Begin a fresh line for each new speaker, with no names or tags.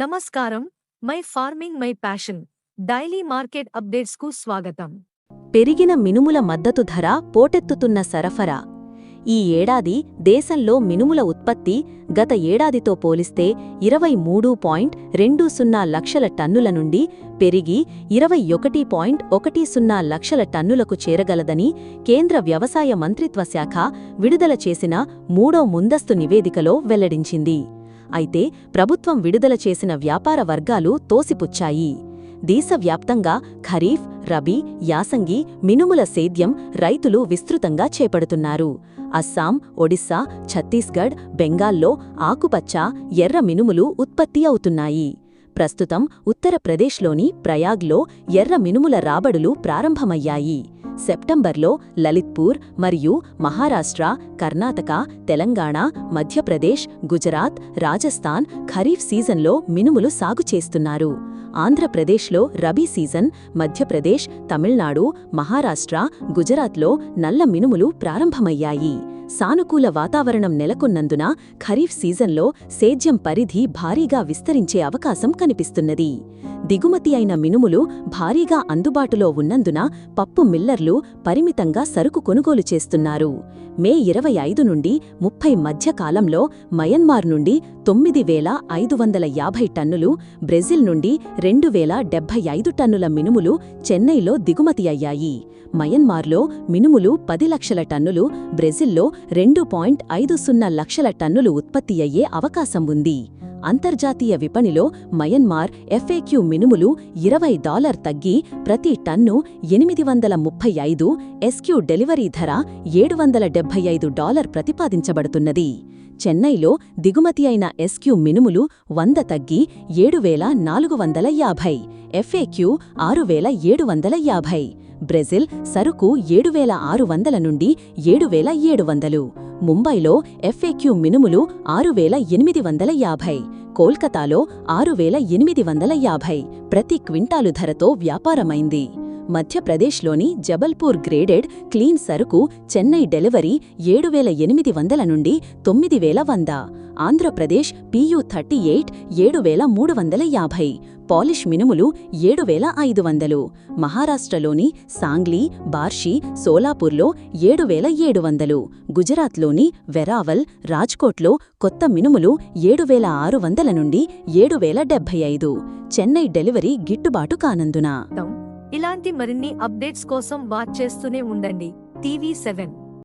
నమస్కారం. My farming my passion. Daily market అప్డేట్స్కు స్వాగతం.
పెరిగిన మినుముల మద్దతు ధర పోటెత్తుతున్న సరఫరా. ఈ ఏడాది దేశంలో మినుముల ఉత్పత్తి గత ఏడాదితో పోలిస్తే ఇరవై మూడు పాయింట్ రెండు సున్నా లక్షల టన్నుల నుండి పెరిగి ఇరవై ఒకటి పాయింట్ ఒకటి సున్నా లక్షల టన్నులకు చేరగలదని కేంద్ర వ్యవసాయ మంత్రిత్వ శాఖ విడుదల చేసిన మూడో ముందస్తు నివేదికలో వెల్లడించింది. అయితే ప్రభుత్వం విడుదల చేసిన వ్యాపార వర్గాలు తోసిపుచ్చాయి. దేశవ్యాప్తంగా ఖరీఫ్ రబీ యాసంగి మినుముల సేద్యం రైతులు విస్తృతంగా చేపడుతున్నారు. అస్సాం ఒడిశా ఛత్తీస్గఢ్ బెంగాల్లో ఆకుపచ్చ ఎర్ర మినుములు ఉత్పత్తి అవుతున్నాయి. ప్రస్తుతం ఉత్తరప్రదేశ్లోని ప్రయాగ్లో ఎర్ర మినుముల రాబడులు ప్రారంభమయ్యాయి. సెప్టెంబర్లో లలిత్పూర్ మరియు మహారాష్ట్ర కర్ణాటక తెలంగాణ మధ్యప్రదేశ్ గుజరాత్ రాజస్థాన్ ఖరీఫ్ సీజన్లో మినుములు సాగు చేస్తున్నారు. ఆంధ్రప్రదేశ్లో రబీ సీజన్ మధ్యప్రదేశ్ తమిళనాడు మహారాష్ట్ర గుజరాత్లో నల్ల మినుములు ప్రారంభమయ్యాయి. సానుకూల వాతావరణం నెలకొన్నందున ఖరీఫ్ సీజన్లో సేద్యం పరిధి భారీగా విస్తరించే అవకాశం కనిపిస్తున్నది. దిగుమతి అయిన మినుములు భారీగా అందుబాటులో ఉన్నందున పప్పు మిల్లర్లు పరిమితంగా సరుకు కొనుగోలు చేస్తున్నారు. మే ఇరవై ఐదు నుండి ముప్పై మధ్యకాలంలో మయన్మార్ నుండి తొమ్మిది వేల ఐదు వందల యాభై టన్నులు బ్రెజిల్ నుండి రెండు వేల డెబ్బై ఐదు టన్నుల మినుములు చెన్నైలో దిగుమతి అయ్యాయి. మయన్మార్లో మినుములు పది లక్షల టన్నులు బ్రెజిల్లో రెండు పాయింట్ ఐదు సున్నా లక్షల టన్నులు ఉత్పత్తి అయ్యే అవకాశం ఉంది. అంతర్జాతీయ విపణిలో మయన్మార్ ఎఫ్ఏక్యూ మినుములు ఇరవై డాలర్ తగ్గి ప్రతి టన్ను ఎనిమిది వందల ముప్పై ఐదు ఎస్క్యూ డెలివరీ ధర ఏడు వందల డెబ్బై ఐదు డాలర్ ప్రతిపాదించబడుతున్నది. చెన్నైలో దిగుమతి అయిన ఎస్క్యూ మినుములు వంద తగ్గి ఏడు వేల నాలుగు వందల యాభై ఎఫ్ఏక్యూ ఆరు వేల ఏడు వందల యాభై. బ్రెజిల్ సరుకు ఏడు వేల ఆరు వందల నుండి ఏడు వేల ఏడు వందలు. ముంబైలో ఎఫ్ఏక్యూ మినుములు ఆరు వేల ఎనిమిది వందల యాభై. కోల్కతాలో ఆరు వేల ఎనిమిది వందల యాభై. ప్రతి క్వింటాలు ధరతో వ్యాపారమైంది. మధ్యప్రదేశ్లోని జబల్పూర్ గ్రేడెడ్ క్లీన్ సరుకు చెన్నై డెలివరీ ఏడు వేల ఎనిమిది వందల నుండి తొమ్మిది వేల వంద. ఆంధ్రప్రదేశ్ పియు థర్టీ ఎయిట్ ఏడు వేల మూడు వందల యాభై పాలిష్ మినుములు ఏడు వేల ఐదు వందలు మహారాష్ట్రలోని సాంగ్లీ బార్షి సోలాపూర్లో ఏడు వేల ఏడు వందలు గుజరాత్లోని వెరావల్ రాజ్కోట్లో కొత్త మినుములు ఏడు వేల ఆరు వందల నుండి ఏడు వేల డెబ్బై ఐదు చెన్నై డెలివరీ గిట్టుబాటు కానందున.
ఇలాంటి మరిన్ని అప్డేట్స్ కోసం వాచ్ చేస్తూనే ఉండండి. TV seven.